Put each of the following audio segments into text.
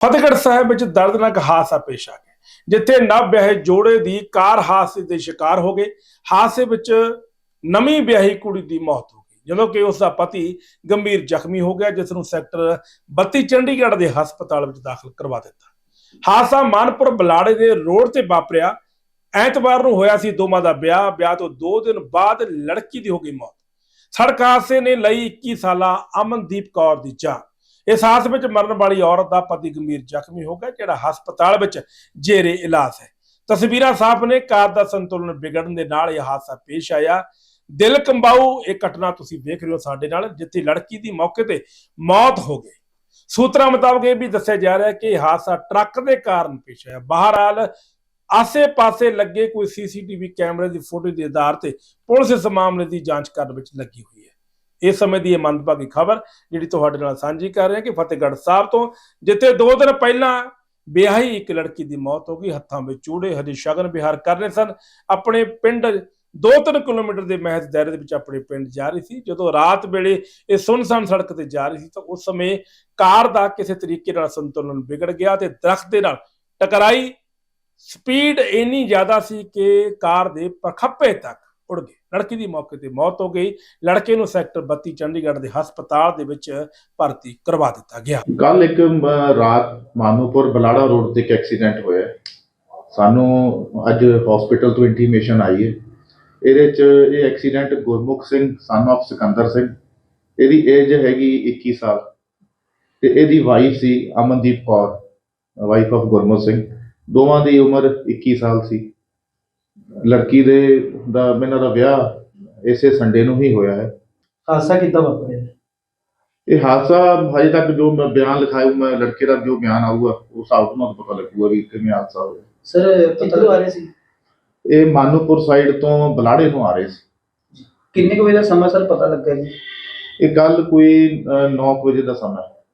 ਫਤਿਹਗੜ੍ਹ ਸਾਹਿਬ ਵਿੱਚ ਦਰਦਨਾਕ ਹਾਦਸਾ ਪੇਸ਼ ਆ ਗਿਆ। ਜਿੱਥੇ ਨਵ ਵਿਆਹੇ ਜੋੜੇ ਦੀ ਕਾਰ ਹਾਦਸੇ ਦੇ ਸ਼ਿਕਾਰ ਹੋ ਗਏ। ਹਾਦਸੇ ਵਿੱਚ ਨਵੀਂ ਵਿਆਹੀ ਕੁੜੀ ਦੀ ਮੌਤ ਹੋ ਗਈ, ਜਦੋਂ ਕਿ ਉਸ ਦਾ ਪਤੀ ਗੰਭੀਰ ਜ਼ਖਮੀ ਹੋ ਗਿਆ, ਜਿਸ ਨੂੰ ਸੈਕਟਰ 32 ਚੰਡੀਗੜ੍ਹ ਦੇ ਹਸਪਤਾਲ ਵਿੱਚ ਦਾਖਲ ਕਰਵਾ ਦਿੱਤਾ। ਹਾਦਸਾ ਮਾਨਪੁਰ ਬਲਾੜੇ ਦੇ ਰੋਡ ਤੇ ਵਾਪਰਿਆ। ਐਤਵਾਰ ਨੂੰ ਹੋਇਆ ਸੀ ਦੋਵਾਂ ਦਾ ਵਿਆਹ। ਵਿਆਹ ਤੋਂ 2 ਦਿਨ ਬਾਅਦ ਲੜਕੀ ਦੀ ਹੋ ਗਈ ਮੌਤ। ਸੜਕ ਹਾਦਸੇ ਨੇ ਲਈ 21 ਸਾਲਾ ਅਮਨਦੀਪ ਕੌਰ ਦੀ ਜਾਨ। ਇਸ ਹਾਦਸੇ ਵਿੱਚ ਮਰਨ ਵਾਲੀ ਔਰਤ ਦਾ ਪਤੀ ਗੰਭੀਰ ਜ਼ਖਮੀ ਹੋ ਗਿਆ, ਜਿਹੜਾ ਹਸਪਤਾਲ ਵਿੱਚ ਜੇਰੇ ਇਲਾਜ ਹੈ। ਤਸਵੀਰਾਂ ਸਾਫ਼ ਨੇ, ਕਾਰ ਦਾ ਸੰਤੁਲਨ ਵਿਗੜਨ ਦੇ ਨਾਲ ਇਹ ਹਾਦਸਾ ਪੇਸ਼ ਆਇਆ। ਦਿਲ ਕੰਬਾਊ, ਇਹ ਘਟਨਾ ਤੁਸੀਂ ਵੇਖ ਰਹੇ ਹੋ ਸਾਡੇ ਨਾਲ, ਜਿੱਥੇ ਲੜਕੀ ਦੀ ਮੌਕੇ ਤੇ ਮੌਤ ਹੋ ਗਈ। ਸੂਤਰਾਂ ਮੁਤਾਬਕ ਇਹ ਵੀ ਦੱਸਿਆ ਜਾ ਰਿਹਾ ਹੈ ਕਿ ਇਹ ਹਾਦਸਾ ਟਰੱਕ ਦੇ ਕਾਰਨ ਪੇਸ਼ ਆਇਆ। ਬਹਰਹਾਲ, ਆਸੇ-ਪਾਸੇ ਲੱਗੇ ਕੋਈ ਸੀਸੀਟੀਵੀ ਕੈਮਰੇ ਦੀ ਫੋਟੋ ਦੇ ਆਧਾਰ ਤੇ ਪੁਲਿਸ ਇਸ ਮਾਮਲੇ ਦੀ ਜਾਂਚ ਕਰਨ ਵਿੱਚ ਲੱਗੀ ਹੋਈ ਹੈ। ਇਸ ਸਮੇਂ ਦੀ ਇਹ ਮੰਦਭਾਗੀ ਖਬਰ ਜਿਹੜੀ ਤੁਹਾਡੇ ਨਾਲ ਸਾਂਝੀ ਕਰ ਰਹੇ ਹਾਂ ਕਿ ਫਤਿਹਗੜ੍ਹ ਸਾਹਿਬ ਤੋਂ ਜਿੱਥੇ ਦੋ ਦਿਨ ਪਹਿਲਾਂ ਵਿਆਹੀ ਇੱਕ ਲੜਕੀ ਦੀ ਮੌਤ ਹੋ ਗਈ, ਹੱਥਾਂ ਵਿੱਚ ਚੂੜੇ, ਹਜੇ ਸ਼ਗਨ ਵਿਹਾਰ ਕਰ ਰਹੇ ਸਨ। ਆਪਣੇ ਪਿੰਡ 2-3 ਕਿਲੋਮੀਟਰ ਦੇ ਮਹਿਜ਼ ਦਾਇਰੇ ਦੇ ਵਿੱਚ ਆਪਣੇ ਪਿੰਡ ਜਾ ਰਹੀ ਸੀ। ਜਦੋਂ ਰਾਤ ਵੇਲੇ ਇਹ ਸੁੰਨਸਾਨ ਸੜਕ ਤੇ ਜਾ ਰਹੀ ਸੀ ਤਾਂ ਉਸ ਸਮੇਂ ਕਾਰ ਦਾ ਕਿਸੇ ਤਰੀਕੇ ਨਾਲ ਸੰਤੁਲਨ ਵਿਗੜ ਗਿਆ ਤੇ ਦਰਖਤ ਦੇ ਨਾਲ ਟਕਰਾਈ। ਸਪੀਡ ਇੰਨੀ ਜ਼ਿਆਦਾ ਸੀ ਕਿ ਕਾਰ ਦੇ ਪਖੱਪੇ ਤੱਕ ਉੜ ਗਈ ਲੜਕੀ ਦੀ ਮੌਕੇ ਤੇ ਮੌਤ ਹੋ ਗਈ। ਲੜਕੇ ਨੂੰ ਸੈਕਟਰ 32 ਚੰਡੀਗੜ੍ਹ ਦੇ ਹਸਪਤਾਲ ਦੇ ਵਿੱਚ ਭਰਤੀ ਕਰਵਾ ਦਿੱਤਾ ਗਿਆ। ਕੱਲ ਇੱਕ ਰਾਤ ਮਾਨੂਪੁਰ ਬਲਾੜਾ ਰੋਡ ਤੇ ਇੱਕ ਐਕਸੀਡੈਂਟ ਹੋਇਆ। ਸਾਨੂੰ ਅੱਜ ਹਸਪੀਟਲ ਤੋਂ ਇੰਟੀਮੇਸ਼ਨ ਆਈ ਹੈ। ਇਹਦੇ ਚ ਇਹ accident Gurmukh Singh son of Sikandar Singh. ਇਹਦੀ ਏਜ ਹੈਗੀ 21 ਸਾਲ। ਤੇ ਇਹਦੀ ਵਾਈਫ ਸੀ ਅਮਨਦੀਪ ਕੌਰ ਵਾਈਫ ਆਫ਼ ਗੁਰਮੁਖ ਸਿੰਘ। ਦੋਵਾਂ ਦੀ ਉਮਰ 21 ਸਾਲ ਸੀ। ਲੜਕੀ ਦੇ ਦਾ ਇਹਨਾਂ ਦਾ ਵਿਆਹ ਇਸੇ ਸੰਡੇ ਨੂੰ ਹੀ ਹੋਇਆ ਹੈ। ਹਾਦਸਾ ਕਿੱਦਾਂ ਵਾਪਰਿਆ? ਇਹ ਹਾਦਸਾ ਹਜੇ ਤੱਕ ਜੋ ਮੈਂ ਬਿਆਨ ਲਿਖਾਇਆ ਮੈਂ ਲੜਕੇ ਦਾ ਜੋ ਬਿਆਨ ਆਊਗਾ ਉਸ ਹਿਸਾਬ ਤੋਂ ਮੈਨੂੰ ਪਤਾ ਲੱਗੂਗਾ ਵੀ ਕਿਵੇਂ ਹਾਦਸਾ ਹੋਇਆ। ਸਰ ਕਿੱਥੋਂ ਆ ਰਹੇ ਸੀ? ਇਹ ਮਾਨੂਪੁਰ ਸਾਈਡ ਤੋਂ ਬਲਾੜੇ ਨੂੰ ਆ ਰਹੇ ਸੀ। ਕਿੰਨੇ ਕੁ ਵਜੇ ਦਾ ਸਮਾਂ ਸਰ ਪਤਾ ਲੱਗਾ ਜੀ? ਇਹ ਕੱਲ ਕੋਈ 9 ਵਜੇ ਦਾ ਸਮਾਂ ਹੈ।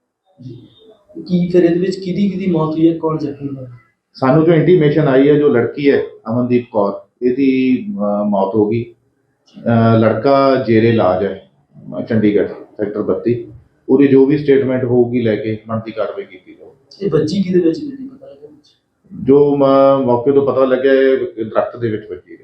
ਕੀ ਫਿਰ ਇਹਦੇ ਵਿੱਚ ਕਿਹਦੀ ਕਿਹਦੀ ਮੌਤ ਹੋਈ ਹੈ? ਕੌਣ ਜ਼ਖਮੀ ਹੋਇਆ? ਸਾਨੂੰ ਜੋ ਇੰਟੀਮੇਸ਼ਨ ਆਈ ਹੈ ਜੋ ਲੜਕੀ ਹੈ ਅਮਨਦੀਪ ਕੌਰ। ਇਹਦੀ ਮੌਤ ਹੋ ਗਈ। ਲੜਕਾ ਜੇਰੇ ਇਲਾਜ ਹੈ ਚੰਡੀਗੜ੍ਹ ਸੈਕਟਰ 32 ਉਹਦੀ ਜੋ ਵੀ ਸਟੇਟਮੈਂਟ ਹੋਊਗੀ ਲੈ ਕੇ ਬਣਦੀ ਕਾਰਵਾਈ ਕੀਤੀ ਜਾਊਗੀ ਇਹ ਬੱਜੀ ਕਿਹਦੇ ਵਿੱਚ ਨਹੀਂ ਪਤਾ ਲੱਗਾ ਜੋ ਮੌਕੇ ਤੋਂ ਪਤਾ ਲੱਗਿਆ ਇਹ ਦਰਖਤ ਦੇ ਵਿੱਚ ਵੱਜੀ